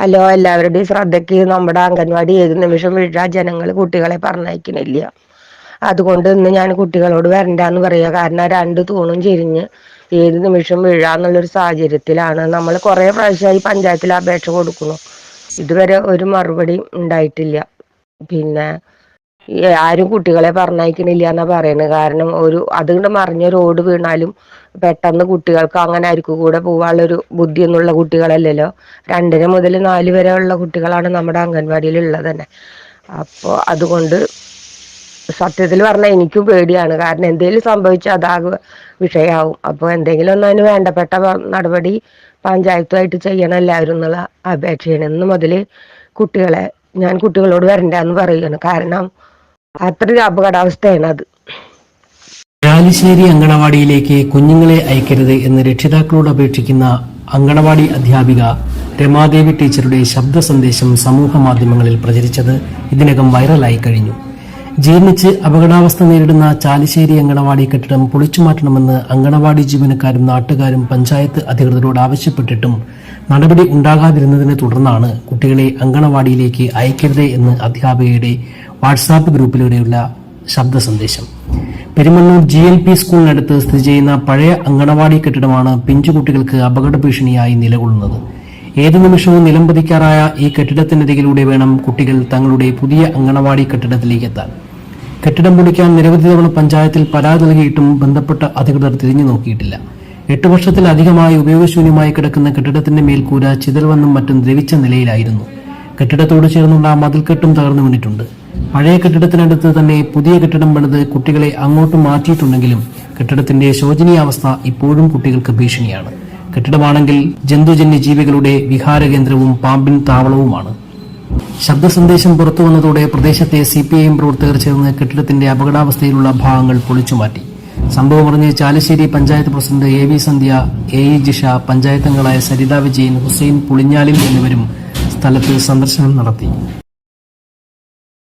Hello എല്ലാവരുടെയും ശ്രദ്ധയ്ക്ക് നമ്മുടെ അംഗൻവാടി ഏത് നിമിഷം വീഴാ ജനങ്ങൾ കുട്ടികളെ പറഞ്ഞയക്കണില്ല. അതുകൊണ്ട് ഇന്ന് ഞാൻ കുട്ടികളോട് വരണ്ടാന്ന് പറയുക കാരണം രണ്ട് തൂണും ചെരിഞ്ഞ് ഏത് നിമിഷം വീഴാന്നുള്ളൊരു സാഹചര്യത്തിലാണ്. നമ്മൾ കുറെ പ്രാവശ്യമായി പഞ്ചായത്തിൽ അപേക്ഷ കൊടുക്കുന്നു. ഇതുവരെ ഒരു മറുപടി ഉണ്ടായിട്ടില്ല. പിന്നെ ആരും കുട്ടികളെ പറഞ്ഞയക്കണില്ല എന്നാ പറയുന്നത് കാരണം ഒരു അതുകൊണ്ട് മറിഞ്ഞ റോഡ് വീണാലും പെട്ടെന്ന് കുട്ടികൾക്ക് അങ്ങനെ ആയിരിക്കും കൂടെ പോകാനുള്ളൊരു ബുദ്ധി എന്നുള്ള കുട്ടികളല്ലല്ലോ. രണ്ടര മുതൽ നാല് വരെ ഉള്ള കുട്ടികളാണ് നമ്മുടെ അംഗൻവാടിയിൽ ഉള്ളത് തന്നെ. അപ്പോൾ അതുകൊണ്ട് സത്യത്തിൽ പറഞ്ഞാൽ എനിക്കും പേടിയാണ്. കാരണം എന്തെങ്കിലും സംഭവിച്ചാൽ അതാകെ വിഷയമാവും അപ്പോൾ എന്തെങ്കിലും ഒന്ന് അതിന് വേണ്ടപ്പെട്ട നടപടി പഞ്ചായത്തുമായിട്ട് ചെയ്യണം എല്ലാവരും എന്നുള്ള അപേക്ഷയാണ്. ഇന്ന് മുതൽ കുട്ടികളെ ഞാൻ കുട്ടികളോട് വരണ്ടെന്ന് പറയുകയാണ്. കാരണം അത്രയൊരു അപകടാവസ്ഥയാണ് അത്. രാലിശ്ശേരി അങ്കണവാടിയിലേക്ക് കുഞ്ഞുങ്ങളെ അയക്കരുത് എന്ന് രക്ഷിതാക്കളോട് അപേക്ഷിക്കുന്ന അങ്കണവാടി അധ്യാപിക രമാദേവി ടീച്ചറുടെ ശബ്ദ സന്ദേശം സമൂഹ മാധ്യമങ്ങളിൽ പ്രചരിച്ചത് ഇതിനകം വൈറലായി കഴിഞ്ഞു. ജീർണിച്ച് അപകടാവസ്ഥ നേരിടുന്ന ചാലിശ്ശേരി അങ്കണവാടി കെട്ടിടം പൊളിച്ചു പൊളിച്ചുമാറ്റണമെന്ന് അങ്കണവാടി ജീവനക്കാരും നാട്ടുകാരും പഞ്ചായത്ത് അധികൃതരോട് ആവശ്യപ്പെട്ടിട്ടും നടപടി ഉണ്ടാകാതിരുന്നതിനെ തുടർന്നാണ് കുട്ടികളെ അങ്കണവാടിയിലേക്ക് അയക്കരുത് എന്ന് അധ്യാപികയുടെ വാട്സാപ്പ് ഗ്രൂപ്പിലൂടെയുള്ള ശബ്ദ സന്ദേശം. പെരുമണ്ണൂർ ജി എൽ പി സ്കൂളിനടുത്ത് സ്ഥിതി ചെയ്യുന്ന പഴയ അങ്കണവാടി കെട്ടിടമാണ് പിഞ്ചുകുട്ടികൾക്ക് അപകട ഭീഷണിയായി നിലകൊള്ളുന്നത്. ഏതു നിമിഷവും നിലംപതിക്കാറായ ഈ കെട്ടിടത്തിനരികിലൂടെ വേണം കുട്ടികൾ തങ്ങളുടെ പുതിയ അങ്കണവാടി കെട്ടിടത്തിലേക്ക് എത്താൻ. കെട്ടിടം പൊളിക്കാൻ നിരവധി തവണ പഞ്ചായത്തിൽ പരാതി നൽകിയിട്ടും ബന്ധപ്പെട്ട അധികൃതർ തിരിഞ്ഞു നോക്കിയിട്ടില്ല. എട്ട് വർഷത്തിലധികമായി ഉപയോഗശൂന്യമായി കിടക്കുന്ന കെട്ടിടത്തിന്റെ മേൽക്കൂര ചിതൽ വന്നും മറ്റും ദ്രവിച്ച നിലയിലായിരുന്നു. കെട്ടിടത്തോട് ചേർന്നുള്ള മതിൽക്കെട്ടും തകർന്നു വീണിട്ടുണ്ട്. പഴയ കെട്ടിടത്തിനടുത്ത് തന്നെ പുതിയ കെട്ടിടം പണിത് കുട്ടികളെ അങ്ങോട്ട് മാറ്റിയിട്ടുണ്ടെങ്കിലും കെട്ടിടത്തിന്റെ ശോചനീയാവസ്ഥ ഇപ്പോഴും കുട്ടികൾക്ക് ഭീഷണിയാണ്. കെട്ടിടമാണെങ്കിൽ ജന്തുജന്യ ജീവികളുടെ വിഹാര കേന്ദ്രവും പാമ്പിൻ താവളവുമാണ്. ശബ്ദ സന്ദേശം പുറത്തു വന്നതോടെ പ്രദേശത്തെ സി പി ഐ എം പ്രവർത്തകർ ചേർന്ന് കെട്ടിടത്തിന്റെ അപകടാവസ്ഥയിലുള്ള ഭാഗങ്ങൾ പൊളിച്ചുമാറ്റി സംഭവം അറിഞ്ഞ് Chalissery panchayat president A V Sandhya A E Jisha പഞ്ചായത്തംഗങ്ങളായ Saritha Vijayan Hussain Pulinjalil എന്നിവരും സ്ഥലത്ത് സന്ദർശനം നടത്തി.